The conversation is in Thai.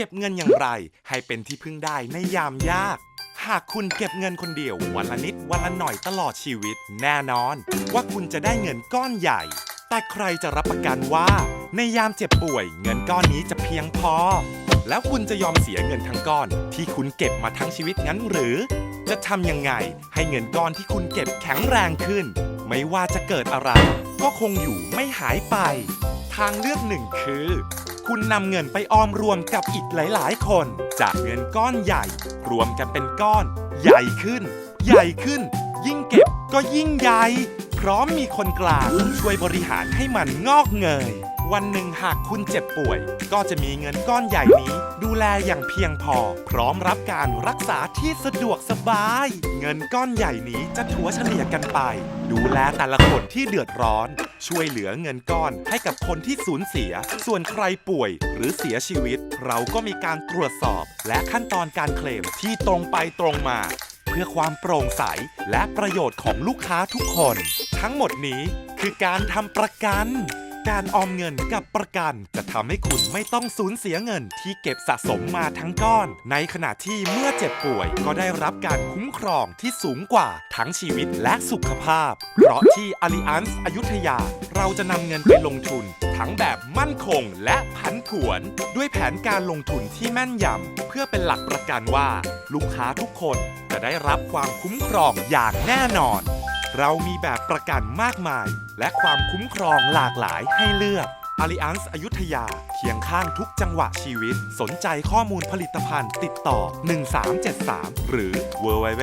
ก็บเงินอย่างไร ให้เป็นที่พึ่งได้ในยามยาก หากคุณเก็บเงินคนเดียว วันละนิดวันละหน่อยตลอดชีวิต แน่นอน ว่าคุณจะได้เงินก้อนใหญ่ แต่ใครจะรับประกันว่า ในยามเจ็บป่วย เงินก้อนนี้จะเพียงพอ แล้วคุณจะยอมเสียเงินทั้งก้อน ที่คุณเก็บมาทั้งชีวิตงั้นหรือ จะทำยังไงให้เงินก้อนที่คุณเก็บแข็งแรงขึ้น ไม่ว่าจะเกิดอะไร ก็คงอยู่ไม่หายไป ทางเลือกหนึ่งคือ คุณนำเงินไปออมรวมกับอีกหลาย ๆ คน จากเงินก้อนใหญ่ รวมกันเป็นก้อน ใหญ่ขึ้น ใหญ่ขึ้น ยิ่งเก็บก็ยิ่งใหญ่ พร้อมมีคนกลาง ช่วยบริหารให้มันงอกเงย วันหนึ่งหากคุณเจ็บป่วย ก็จะมีเงินก้อนใหญ่นี้ ดูแลอย่างเพียงพอ พร้อมรับการรักษาที่สะดวกสบาย เงินก้อนใหญ่นี้จะถัวเฉลี่ยกันไป ดูแลแต่ละคนที่เดือดร้อน ช่วยเหลือเงินก้อนให้กับคนที่สูญเสีย ส่วนใครป่วยหรือเสียชีวิต เราก็มีการตรวจสอบ และขั้นตอนการเคลมที่ตรงไปตรงมา เพื่อความโปร่งใสและประโยชน์ของลูกค้าทุกคน ทั้งหมดนี้คือการทำประกัน การออมเงินกับประกัน จะทำให้คุณไม่ต้องสูญเสียเงินที่เก็บสะสมมาทั้งก้อน ในขณะที่เมื่อเจ็บป่วย ก็ได้รับการคุ้มครองที่สูงกว่าทั้งชีวิตและสุขภาพ เพราะที่ Allianz อยุธยา เราจะนำเงินไปลงทุน ทั้งแบบมั่นคงและผันผวน ด้วยแผนการลงทุนที่แม่นยำเพื่อเป็นหลักประกันว่า ลูกค้าทุกคนจะได้รับความคุ้มครองอย่างแน่นอน เรามีแบบประกันมากมาย และความคุ้มครองหลากหลายให้เลือก Allianz อยุธยา เคียงข้างทุกจังหวะชีวิต สนใจข้อมูลผลิตภัณฑ์ ติดต่อ 1373 หรือ www.azay.co.th